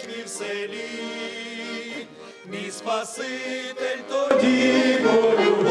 церкві в селі, мій Спаситель тоді волював.